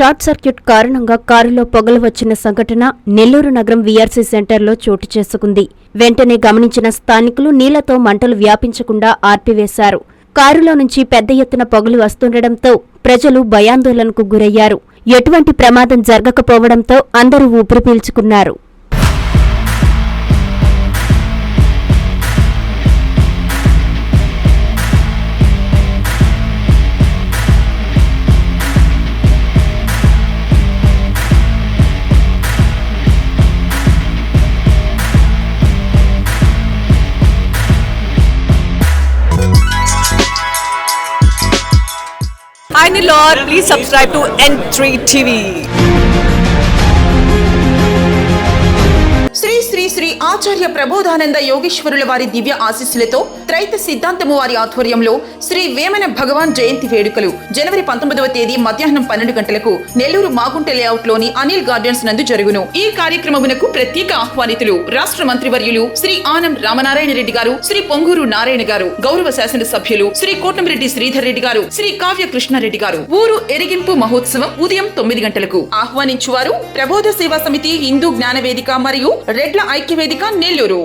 Short circuit కారణంగా కారులో పొగలు వచ్చిన సంఘటన నెల్లూరు నగరం వీఆర్సీ సెంటర్లో చోటు చేసుకుంది. వెంటనే గమనించిన స్థానికులు నీళ్ళతో మంటలు వ్యాపించకుండా ఆర్పివేశారు. కారులో నుంచి పెద్ద ఎత్తున పొగలు వస్తుండటంతో ప్రజలు భయాందోళనకు గురయ్యారు. ఎటువంటి ప్రమాదం జరగకపోవడంతో అందరూ ఊపిరి పీల్చుకున్నారు. Hi Nilor, please subscribe to N3 TV. Shri ఆచార్య ప్రబోధానంద యోగేశ్వరుల వారి దివ్య ఆశీస్సులతో త్రైత సిద్ధాంతము వారి ఆధ్వర్యంలో శ్రీ వేమన భగవాన్ జయంతి వేడుకలు. జనవరి పంతొమ్మిదవ తేదీ మధ్యాహ్నం పన్నెండు గంటలకు నెల్లూరు మాగుంట లేఅవుట్లోని అనిల్ గార్డెన్స్ నందు జరుగును. ఈ కార్యక్రమమునకు ప్రత్యేక ఆహ్వానితులు రాష్ట్ర మంత్రివర్యులు శ్రీ ఆనం రామనారాయణ రెడ్డి గారు శ్రీ పొంగూరు నారాయణ గారు గౌరవ శాసన సభ్యులు శ్రీ కోటమిరెడ్డి శ్రీధర్ రెడ్డి గారు శ్రీ కావ్య కృష్ణారెడ్డి గారు. ఊరు ఎరిగింపు మహోత్సవం ఉదయం తొమ్మిది గంటలకు ఆహ్వానించువారు ప్రబోధ సేవా సమితి హిందూ జ్ఞాన వేదిక మరియు రెడ్ల ఐక్య వేదిక నెల్లూరు